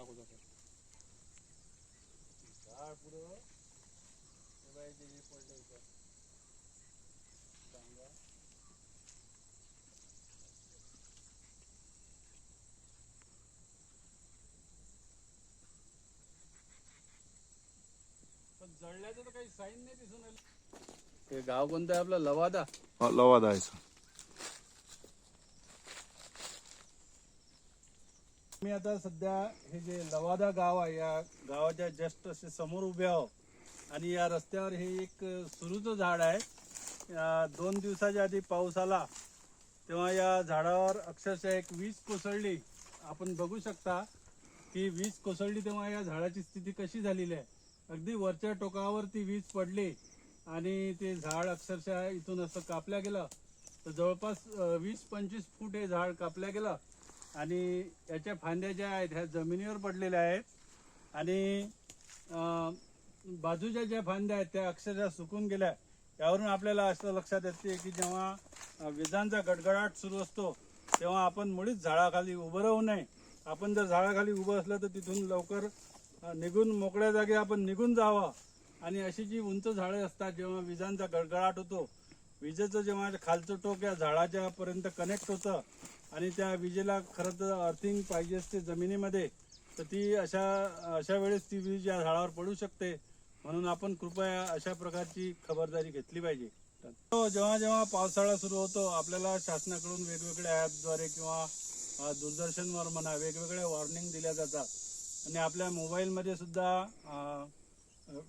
टाकू टाकू झाड पुढं हे बाई ते हे पडलं इथं डांगा. पण जळल्याचं तर काही साईन नाही दिसून आलं हे गाव कोणतं आहे आपलं लवादा हा, लवाद आहे सर मी आता सध्या हे जे लवादा गाव आहे या गावाच्या जस्ट असे समोर उभे आहो आणि या रस्त्यावर हे एक सुरूचं झाड आहे. या दोन दिवसाच्या आधी पाऊस आला तेव्हा या झाडावर अक्षरशः एक वीज कोसळली. आपण बघू शकता की वीज कोसळली तेव्हा या झाडाची स्थिती कशी झालेली आहे. अगदी वरच्या टोकावर ती वीज पडली आणि ते झाड अक्षरशः इथून असं कापल्या गेलं. तर जवळपास वीस पंचवीस फूट हे झाड कापल्या गेलं. आणि याच्या फांद्या ज्या आहेत ह्या जमिनीवर पडलेल्या आहेत. आणि बाजूच्या ज्या फांद्या आहेत त्या अक्षरशः सुकून गेल्या. यावरून आपल्याला असं लक्षात येते की जेव्हा विजांचा गडगडाट सुरू असतो तेव्हा आपण मुळीच झाडाखाली उभं राहू नये. आपण जर झाडाखाली उभं असलं तर तिथून लवकर निघून मोकळ्या जागी आपण निघून जावं. आणि अशी जी उंच झाडं असतात जेव्हा विजांचा गडगडाट होतो विजेचं जेव्हा खालचं टोक या झाडाच्या पर्यंत कनेक्ट होतं आणि त्या विजेला खरं तर अर्थिंग पाहिजे असते जमिनीमध्ये तर ती अशा अशा वेळेस ती वीज या झाडावर पडू शकते. म्हणून आपण कृपया अशा प्रकारची खबरदारी घेतली पाहिजे. तो जेव्हा जेव्हा पावसाळा सुरू होतो आपल्याला शासनाकडून वेगवेगळ्या ॲपद्वारे किंवा दूरदर्शनवर म्हणा वेगवेगळ्या वॉर्निंग दिल्या जातात. आणि आपल्या मोबाईलमध्ये सुद्धा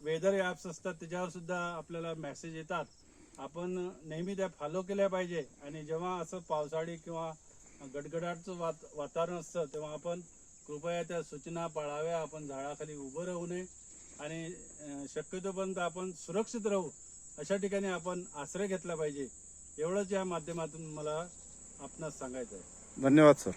वेदर ॲप्स असतात त्याच्यावर सुद्धा आपल्याला मेसेज येतात. आपण नेहमी त्या फॉलो केल्या पाहिजे. आणि जेव्हा असं पावसाळी किंवा गडगडाटचं वात वातावरण असतं तेव्हा आपण कृपया त्या सूचना पाळाव्या आपण झाडाखाली उभं राहू नये आणि शक्यतोपर्यंत आपण सुरक्षित राहू अशा ठिकाणी आपण आश्रय घेतला पाहिजे. एवढंच या माध्यमातून मला आपणास सांगायचं आहे धन्यवाद सर.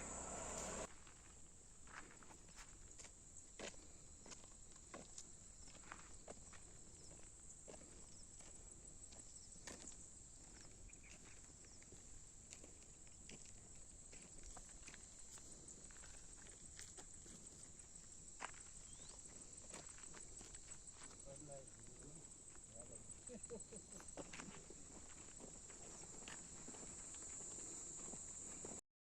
Ha, ha, ha.